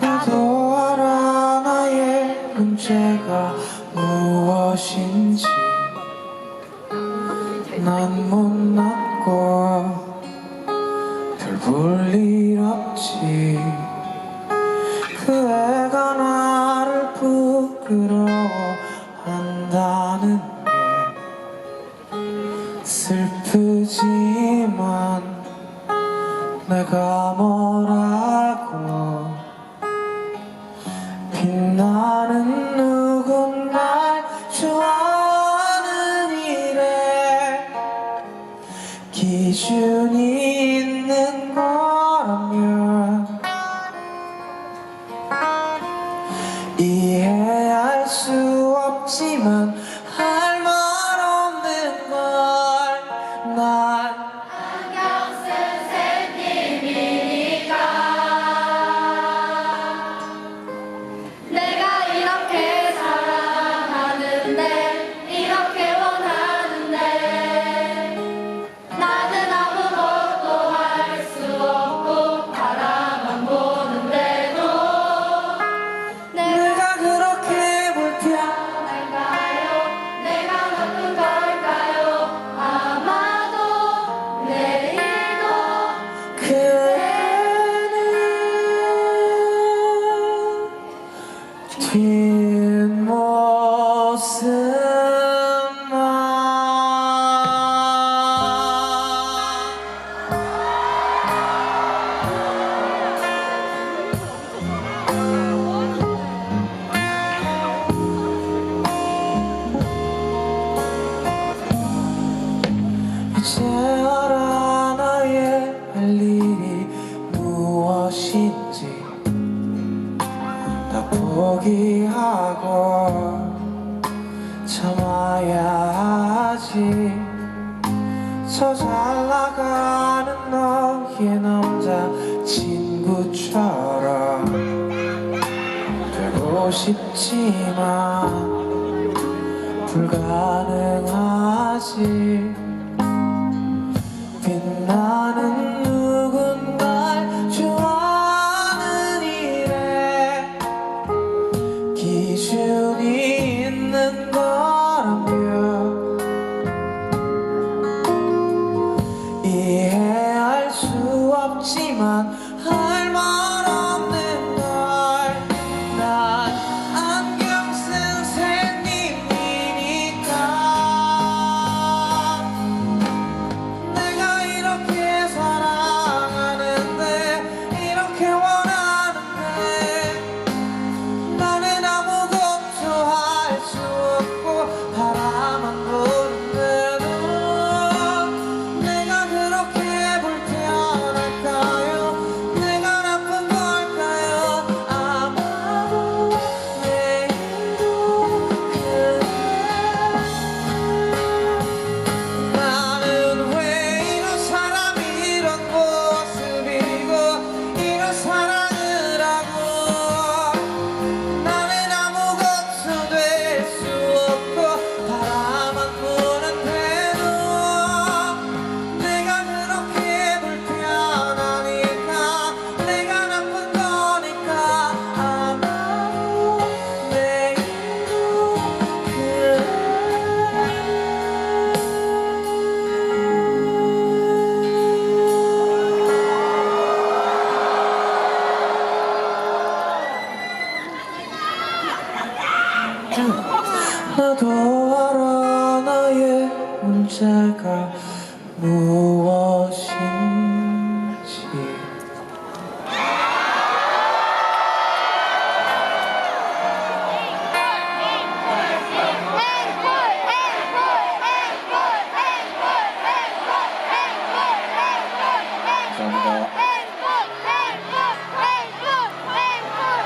나도 알아 나의 문제가 무엇인지. 난 못났고 별볼일 없지. 그 애가 나를 부끄러 내가 뭐라고 빛나는 누군 날 좋아하는 일에 기준이 있는 거라면 이해할 수 없지만 할 말 없는 걸난 이제 알아 나의 할 일이 무엇인지 포기하고 참아야 하지. 저 잘나가는 너의 남자친구처럼 되고 싶지만 불가능하지. 빛나 harman 나도 알아 나의 문제가 무엇